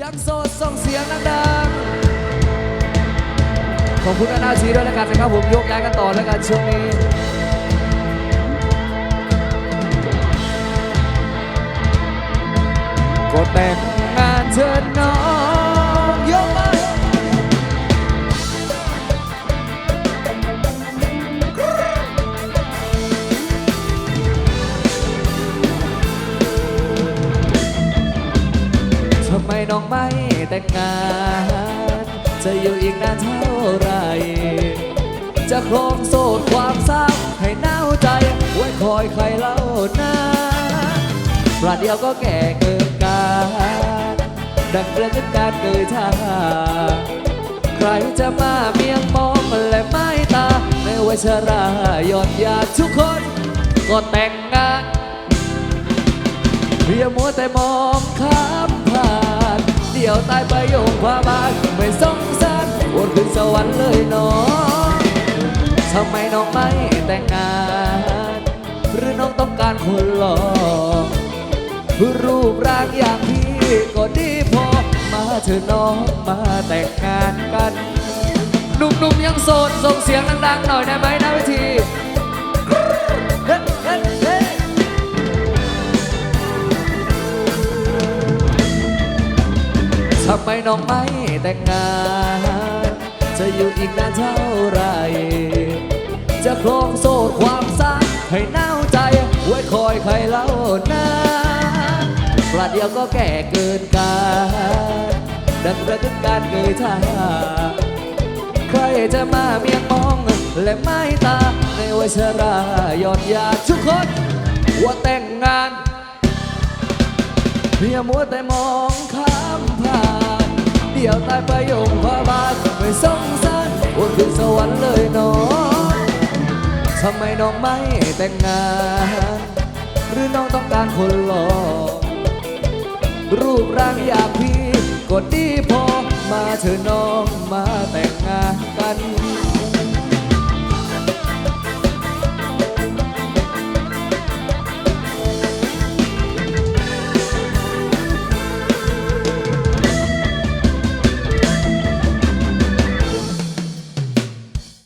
ยังโสดส่งเสียงดังๆขอบคุณนานาชีด้วยแล้วกันนะครับผมยกย้ายกันต่อแล้วกันช่วงนี้ก็แต่งงานเธอ น้องไม่แต่งงาน จะอยู่อีกนานเท่าไร จะครองโสดความเศร้าให้หนาวใจ ไว้คอยใครเล่านะประเดี๋ยวก็แก่เกินการดังเรื่องการเกิดทาใครจะมาเมียงมองและไม่ตา ในวัยชรายอนยาทุกคน ก็แต่งงานเพียงมัวแต่มองข้ามผ่าน ดี๋ยวตายไปโยงพาบานไม่สงสารวนขึ้นสวรรค์เลยน้องทำไมน้องไม่แต่งงาน หรือน้องต้องการคนหล่อรูปร่างอย่างพี่ก็ดีพอ มาเถอน้องมาแต่งงานกันหนุ่มๆยังโสดส่งเสียงดังๆหน่อยได้ไหมนะเวิธี ทำไมน้องไม่แต่งงาน จะอยู่อีกนานเท่าไร จะครองโซ่ความสักให้หน่าใจ ไว้คอยใครเล่านะประเดี๋ยวก็แก่เกินการดังระทึกการเกยท่าใครจะมาเมียงมอง และไม่ตา ในวัยชรายอดยาทุกคนว่าแต่งงานเพียมัวแต่มองข้ามผ่าน ดียวตายไปยงพาบาทไม่สงสารวนขึ้นสวรรค์เลยน้องทำไมน้องไม่แต่งงาน หรือน้องต้องการคนหล่อรูปร่างอย่างพี่ก็ดีพอมาเธอน้องมา